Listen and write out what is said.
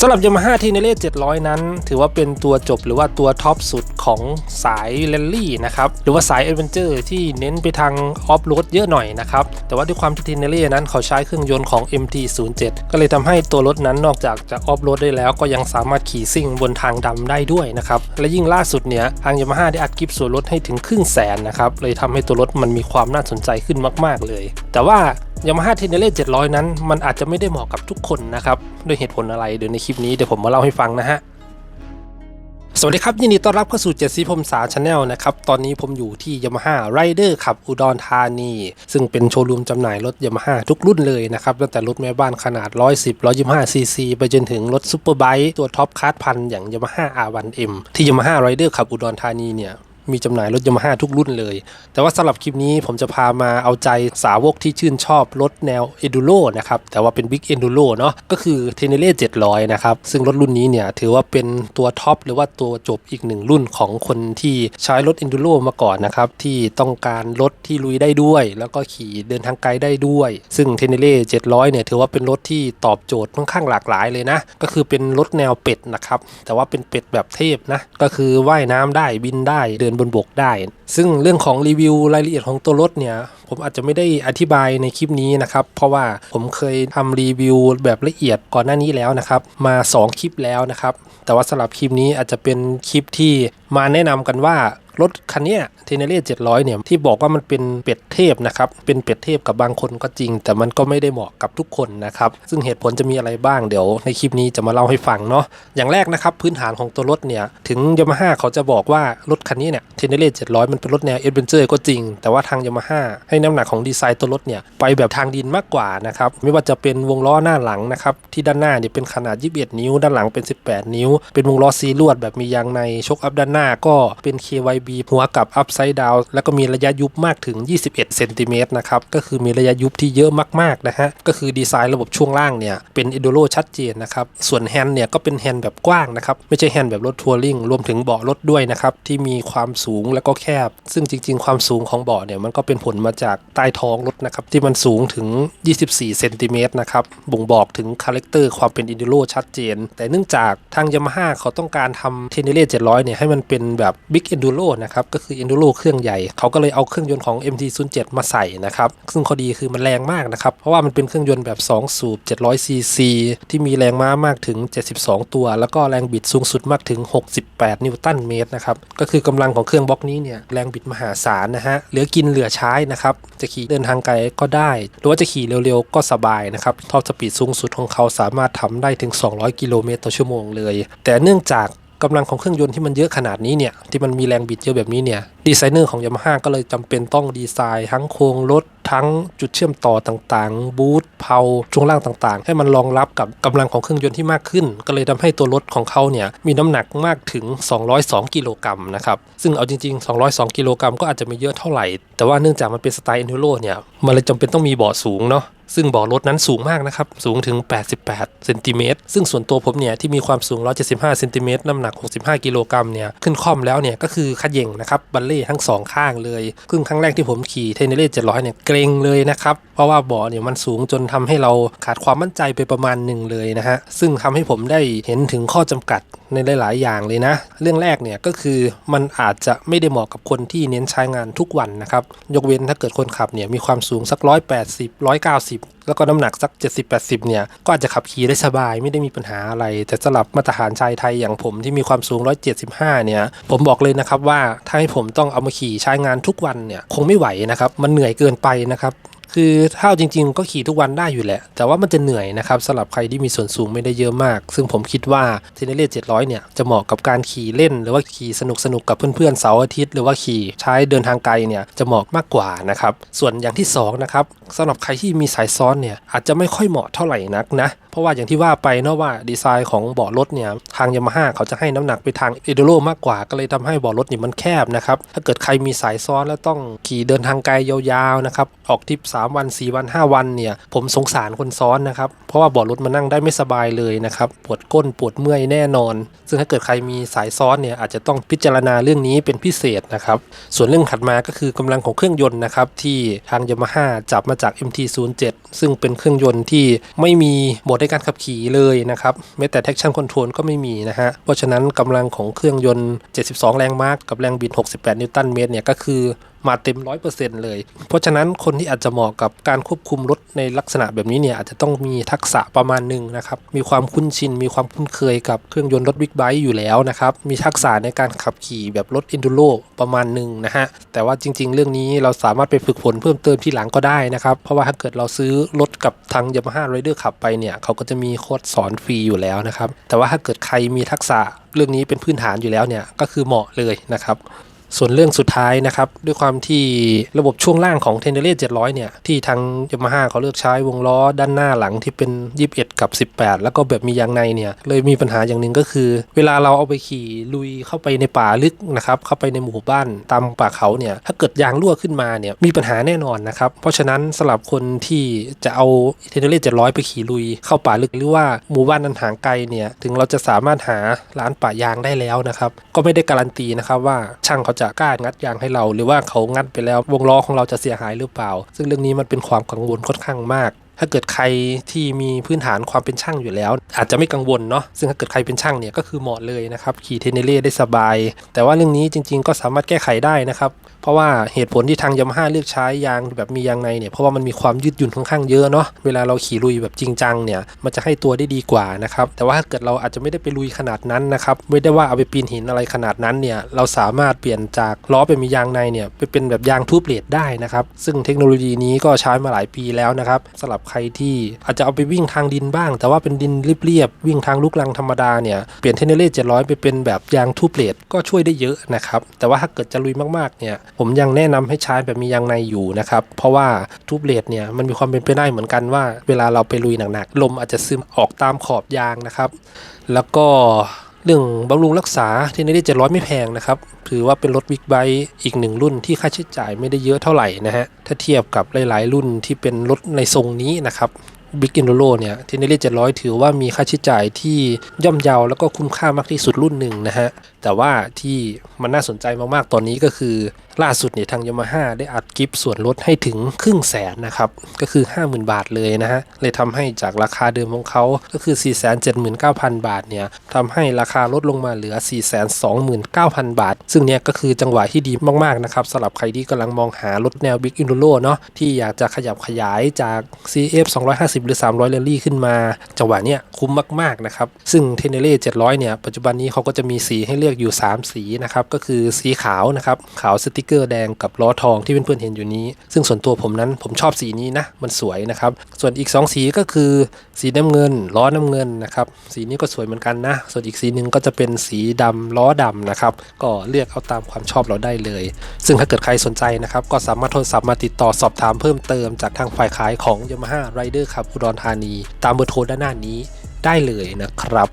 สำหรับ Yamaha t e n e r e 700 นั้น ถือว่าเป็นตัวจบหรือว่าตัวท็อปสุดของสายแรลลี่นะครับหรือว่าสาย a อ v e n เจอร์ที่เน้นไปทางออฟโรดเยอะหน่อยนะครับแต่ว่าด้วยความที่ t e n e r e นั้นเขาใช้เครื่องยนต์ของ MT07 ก็เลยทำให้ตัวรถนั้นนอกจากจะออฟโรดได้แล้วก็ยังสามารถขี่ซิ่งบนทางดำได้ด้วยนะครับและยิ่งล่าสุดเนี่ยทาง Yamaha ได้อัดกิฟต์ส่วนลดให้ถึงครึ่งแสนนะครับเลยทำให้ตัวรถมันมีความน่าสนใจขึ้นมาก ๆ เลย แต่ว่า ยามาฮ่าเทนเนเล่700 นั้น มันอาจจะไม่ได้เหมาะกับทุกคนนะครับด้วยเหตุผลอะไรเดี๋ยวในคลิปนี้เดี๋ยวผมมาเล่าให้ฟังนะฮะสวัสดีครับ ยินดีต้อนรับเข้าสู่เจ็ดสีพรมสาชาแนลนะครับ ตอนนี้ผมอยู่ที่ยามาฮ่าไรเดอร์ขับอุดรธานี ซึ่งเป็นโชว์รูมจำหน่ายรถยามาฮ่าทุกรุ่นเลยนะครับ ตั้งแต่รถแม่บ้านขนาด 110 125ซีซีไปจนถึงรถซูเปอร์ไบค์ตัวท็อปคาร์ดพันอย่างยามาฮ่า R1M ที่ยามาฮ่าไรเดอร์ขับอุดรธานีเนี่ย มีจำหน่ายรถยามาฮ่าทุกรุ่นเลย แต่ว่าสำหรับคลิปนี้ผมจะพามาเอาใจสาวกที่ชื่นชอบรถแนว Enduro นะครับ แต่ว่าเป็น Big Enduro เนาะก็คือ t e n e r e 700 นะครับ ซึ่งรถรุ่นนี้เนี่ยถือว่าเป็นตัวท็อปหรือว่าตัวจบอีกหนึ่งรุ่นของคนที่ใช้รถ Enduro มาก่อนนะครับที่ต้องการรถที่ลุยได้ด้วย แล้วก็ขี่เดินทางไกลได้ด้วย ซึ่ง t e n e r e 700 เนี่ยถือว่าเป็นรถที่ตอบโจทย์ค่อนข้างหลากหลายเลยนะก็คือเป็นรถแนวเป็ดนะครับแต่ว่าเป็นเป็ดแบบเทพนะก็คือว่ายน้ำได้บินได้เดินบนบกได้ ซึ่งเรื่องของรีวิวรายละเอียดของตัวรถเนี่ย ผมอาจจะไม่ได้อธิบายในคลิปนี้นะครับ เพราะว่าผมเคยทำรีวิวแบบละเอียดก่อนหน้านี้แล้วนะครับ มา 2 คลิปแล้วนะครับ แต่ว่าสำหรับคลิปนี้อาจจะเป็นคลิปที่มาแนะนำกันว่า รถคันนี้เทเนเล่700เนี่ยที่บอกว่ามันเป็นเป็ดเทพนะครับเป็นเป็ดเทพกับบางคนก็จริง แต่มันก็ไม่ได้เหมาะกับทุกคนนะครับซึ่งเหตุผลจะมีอะไรบ้างเดี๋ยว ในคลิปนี้จะมาเล่าให้ฟังเนาะอย่างแรกนะครับพื้นฐานของตัวรถเนี่ยถึงยามาฮ่าเขาจะบอกว่ารถคันนี้เนี่ยเทเนเล่700มันเป็นรถแนวเอ็ดเวนเจอร์ก็จริง แต่ว่าทางยามาฮ่าให้น้ำหนักของดีไซน์ตัวรถเนี่ยไปแบบทางดินมากกว่านะครับไม่ว่าจะเป็นวงล้อหน้าหลังนะครับที่ด้านหน้าเนี่ยเป็นขนาด 21 นิ้ว ด้านหลังเป็น 18 นิ้ว เป็นวงล้อซีลวดแบบมียางในชกอัพด้านหน้าก็เป็น KYB หัวกับอัพไซด์ดาวแล้วก็มีระยะยุบมากถึง 21เซนติเมตรนะครับก็คือมีระยะยุบที่เยอะมากๆนะฮะก็คือดีไซน์ระบบช่วงล่างเนี่ยเป็นอ d โ r o ชัดเจนนะครับส่วนแฮนด์เนี่ยก็เป็นแฮนด์แบบกว้างนะครับไม่ใช่แฮนด์แบบรถทัวริงรวมถึงเบาะรถด้วยนะครับที่มีความสูงแล้วก็แคบ ซึ่งจริง ๆ ความสูงของเบาะเนี่ยมันก็เป็นผลมาจากใต้ท้องรถนะครับที่มันสูงถึง 24เซนติเมตรนะครับบ่งบอกถึงคาแรคเตอร์ความเป็น e อ d โ r o ชัดเจน แต่เนื่องจากทางยามาฮ่าเขาต้องการทำเทเนเล่700เนี่ยให้มันเป็นแบบ Big Enduro นะครับก็คือ Enduro เครื่องใหญ่เขาก็เลยเอาเครื่องยนต์ของ MT07 มาใส่นะครับซึ่งข้อดีคือมันแรงมากนะครับเพราะว่ามันเป็นเครื่องยนต์แบบ 2 สูบ 700ซีซีที่มีแรงม้ามากถึง 72 ตัว แล้วก็แรงบิดสูงสุดมากถึง 68 นิวตันเมตรนะครับก็คือกำลังของเครื่องบล็อกนี้เนี่ยแรงบิดมหาศาลนะฮะเหลือกินเหลือใช้นะครับจะขี่เดินทางไกลก็ได้หรือว่าจะขี่เร็วๆ ก็สบายนะครับท็อปสปีดสูงสุดของเขาสามารถทำได้ถึง 200 กิโลเมตรต่อชั่วโมงเลย แต่เนื่องจาก กำลังของเครื่องยนต์ที่มันเยอะขนาดนี้เนี่ยที่มันมีแรงบิดเยอะแบบนี้เนี่ย ดีไซเนอร์ของ Yamaha ก็เลยจำเป็นต้องดีไซน์ ทั้งโครงรถทั้งจุดเชื่อมต่อต่างๆ บูทเพาช่วงล่างต่างๆ ให้มันรองรับกับกำลังของเครื่องยนต์ที่มากขึ้น ก็เลยทำให้ตัวรถของเขาเนี่ยมีน้ำหนักมากถึง 202 กิโลกรัมนะครับซึ่งเอาจริง ๆ 202 กิโลกรัมก็อาจจะไม่เยอะเท่าไหร่ แต่ว่าเนื่องจากมันเป็นสไตล์ Enduro เนี่ยมันเลยจำเป็นต้องมีเบาะสูงเนาะซึ่งเบาะรถนั้นสูงมากนะครับ สูงถึง 88เซนติเมตรซึ่งส่วนตัวผมเนี่ยที่มีความสูง 175เซนติเมตรน้ำหนัก 65 กิโลกรัมเนี่ยขึ้นคล่อมแล้วเนี่ยก็คือขย่งนะครับบัลเล่ทั้งสองข้างเลยซึ่งครั้งแรกที่ผมขี่เทเนเล่700เนี่ยเกรงเลยนะครับ เพราะว่าเบาะเนี่ยมันสูงจนทำให้เราขาดความมั่นใจไปประมาณหนึ่งเลยนะฮะ ซึ่งทำให้ผมได้เห็นถึงข้อจำกัดในหลาย ๆ อย่างเลยนะ เรื่องแรกเนี่ยก็คือมันอาจจะไม่ได้เหมาะกับคนที่เน้นใช้งานทุกวันนะครับ ยกเว้นถ้าเกิดคนขับเนี่ยมีความสูงสัก 180 190 แล้วก็น้ำหนักสัก 70-80 เนี่ย ก็อาจจะขับขี่ได้สบายไม่ได้มีปัญหาอะไร แต่สำหรับมาตรฐานชายไทยอย่างผมที่มีความสูง 175 เนี่ย ผมบอกเลยนะครับว่าถ้าให้ผมต้องเอามาขี่ใช้งานทุกวันเนี่ยคงไม่ไหวนะครับ มันเหนื่อยเกินไปนะครับ คือถ้าเอาจริงๆก็ขี่ทุกวันได้อยู่แหละ แต่ว่ามันจะเหนื่อยนะครับสำหรับใครที่มีส่วนสูงไม่ได้เยอะมาก ซึ่งผมคิดว่าเทเนเล่700เนี่ยจะเหมาะกับการขี่เล่น หรือว่าขี่สนุกสนุกๆกับเพื่อนๆเสาร์อาทิตย์ หรือว่าขี่ใช้เดินทางไกลเนี่ยจะเหมาะมากกว่านะครับส่วนอย่างที่สองนะครับสำหรับใครที่มีสายซ้อนเนี่ยอาจจะไม่ค่อยเหมาะเท่าไหร่นักนะเพราะว่าอย่างที่ว่าไปเนาะว่าดีไซน์ของเบาะรถเนี่ยทางยามาฮ่าเขาจะให้น้ำหนักไปทางเอ d ดโ r o มากกว่าก็เลยทำให้เบาะรถเนี่ยมันแคบนะครับถ้าเกิดใครมีสายซ้อนแล้วต้องขี่เดินทางไกลยาวๆนะครับออกทริปเส3 วัน 4 วัน 5 วันเนี่ยผมสงสารคนซ้อนนะครับเพราะว่าเบาะรถมานั่งได้ไม่สบายเลยนะครับปวดก้นปวดเมื่อยแน่นอน ซึ่งถ้าเกิดใครมีสายซ้อนเนี่ยอาจจะต้องพิจารณาเรื่องนี้เป็นพิเศษนะครับส่วนเรื่องถัดมาก็คือกำลังของเครื่องยนต์นะครับที่ทาง Yamaha จับมาจาก MT-07 ซึ่งเป็นเครื่องยนต์ที่ไม่มีโหมดในการขับขี่เลยนะครับแม้แต่ traction control ก็ไม่มีนะฮะเพราะฉะนั้นกำลังของเครื่องยนต์ 72 แรงม้ากับแรงบิด 68 นิวตันเมตรเนี่ยก็คือ มาเต็ม100%เปอร์เซ็นเลย เพราะฉะนั้นคนที่อาจจะเหมาะกับการควบคุมรถในลักษณะแบบนี้เนี่ยอาจจะต้องมีทักษะประมาณหนึ่งนะครับ มีความคุ้นชิน มีความคุ้นเคยกับเครื่องยนต์รถบิ๊กไบค์อยู่แล้วนะครับ มีทักษะในการขับขี่แบบรถ enduro ประมาณหนึ่งนะฮะ แต่ว่าจริง ๆ เรื่องนี้เราสามารถไปฝึกฝนเพิ่มเติมที่หลังก็ได้นะครับ เพราะว่าถ้าเกิดเราซื้อรถกับทาง Yamaha Rider ขับไปเนี่ยเขาก็จะมีโค้ดสอนฟรีอยู่แล้วนะครับ แต่ว่าถ้าเกิดใครมีทักษะเรื่องนี้เป็นพื้นฐานอยู่แล้วเนี่ยก็คือเหมาะเลยนะครับ ส่วนเรื่องสุดท้ายนะครับ ด้วยความที่ระบบช่วงล่างของ t e n d e r e 700 เนี่ย ที่ทาง Yamaha เขาเลือกใช้วงล้อด้านหน้าหลังที่เป็น 21 กับ 18 แล้วก็แบบมียางในเนี่ย เลยมีปัญหาอย่างหนึ่งก็คือ เวลาเราเอาไปขี่ลุยเข้าไปในป่าลึกนะครับเข้าไปในหมู่บ้านตามป่าเขาเนี่ยถ้าเกิดยางรั่วขึ้นมาเนี่ยมีปัญหาแน่นอนนะครับเพราะฉะนั้นสำหรับคนที่จะเอา t e n d e r e 700 ไปขี่ลุยเข้าป่าลึกหรือว่าหมู่บ้านนั้นห่างไกลเนี่ยถึงเราจะสามารถหาร้านป่ายางได้แล้วนะครับก็ไม่ได้การันตีนะครับว่าช่างเขาจะกล้างัดยางให้เรา หรือว่าเขางัดไปแล้ววงล้อของเราจะเสียหายหรือเปล่า ซึ่งเรื่องนี้มันเป็นความกังวลค่อนข้างมากถ้าเกิดใครที่มีพื้นฐานความเป็นช่างอยู่แล้ว อาจจะไม่กังวลเนาะซึ่งถ้าเกิดใครเป็นช่างเนี่ยก็คือเหมาะเลยนะครับขี่เทเนเล่ได้สบาย แต่ว่าเรื่องนี้จริงๆ ก็สามารถแก้ไขได้นะครับ เพราะว่าเหตุผลที่ทางยามาฮ่าเลือกใช้ยางแบบมียางในเนี่ยเพราะว่ามันมีความยืดหยุ่นค่อนข้างเยอะเนาะเวลาเราขี่ลุยแบบจริงจังเนี่ยมันจะให้ตัวได้ดีกว่านะครับแต่ว่าถ้าเกิดเราอาจจะไม่ได้ไปลุยขนาดนั้นนะครับไม่ได้ว่าเอาไปปีนหินอะไรขนาดนั้นเนี่ยเราสามารถเปลี่ยนจากล้อเป็นมียางในเนี่ยไปเป็นแบบยางทูบเลดได้นะครับซึ่งเทคโนโลยีนี้ก็ใช้มาหลายปีแล้วนะครับสำหรับใครที่อาจจะเอาไปวิ่งทางดินบ้าง แต่ว่าเป็นดินเรียบๆวิ่งทางลูกลังธรรมดาเนี่ยเปลี่ยนเทเนเล่700 ไปเป็นแบบยางทูบเลดก็ช่วยได้เยอะนะครับแต่ว่าถ้าเกิดจะลุยมากๆเนี่ยผมยังแนะนำให้ใช้แบบมียางในอยู่นะครับ เพราะว่าทูบเลดเนี่ยมันมีความเป็นไปได้เหมือนกันว่า เวลาเราไปลุยหนักๆลมอาจจะซึมออกตามขอบยางนะครับ แล้วก็เรื่องบำรุงรักษาที่นี่จ็ดร้อยไม่แพงนะครับ ถือว่าเป็นรถบิ๊กไบค์อีกหนึ่งรุ่นที่ค่าใช้จ่ายไม่ได้เยอะเท่าไหร่นะฮะ ถ้าเทียบกับหลาย ๆ รุ่นที่เป็นรถในทรงนี้นะครับบิ๊กอินโดโรเนี่ยเทนเนเล่700ถือว่ามีค่าใช้จ่ายที่ย่อมเยาแล้วก็คุ้มค่ามากที่สุดรุ่นหนึ่งนะฮะ แต่ว่าที่มันน่าสนใจมากๆ ตอนนี้ก็คือ ล่าสุดเนี่ยทางยามาฮ่าได้อัดกิฟต์ส่วนลดให้ถึงครึ่งแสนนะครับ ก็คือ 50,000 บาทเลยนะฮะ เลยทำให้จากราคาเดิมของเขาก็คือ 479,000 บาทเนี่ยทำให้ราคาลดลงมาเหลือ 429,000 บาท ซึ่งเนี่ยก็คือจังหวะที่ดีมากๆนะครับสำหรับใครที่กำลังมองหารถแนว Big i n d u r o เนาะที่อยากจะขยับขยายจาก CF 250 หรือ 300 Rally ขึ้นมา จังหวะเนี้ยคุ้มมากๆนะครับซึ่ง t e n e r e 700 เนี่ยปัจจุบันนี้เขาก็จะมีสีให้เลือกอยู่ 3 สีนะครับก็คือสีขาวนะครับขาวสติกเกอร์แดงกับล้อทองที่เพื่อนๆเห็นอยู่นี้ ซึ่งส่วนตัวผมนั้นผมชอบสีนี้นะ มันสวยนะครับ ส่วนอีก 2 สีก็คือสีน้ำเงิน ล้อน้ำเงินนะครับ สีนี้ก็สวยเหมือนกันนะ ส่วนอีกสีหนึ่งก็จะเป็นสีดำล้อดำนะครับ ก็เลือกเอาตามความชอบเราได้เลย ซึ่งถ้าเกิดใครสนใจนะครับ ก็สามารถโทรศัพท์มาติดต่อสอบถามเพิ่มเติมจากทางฝ่ายขายของ Yamaha Rider ครับอุดรธานี ตามเบอร์โทรด้านหน้านี้ได้เลยนะครับ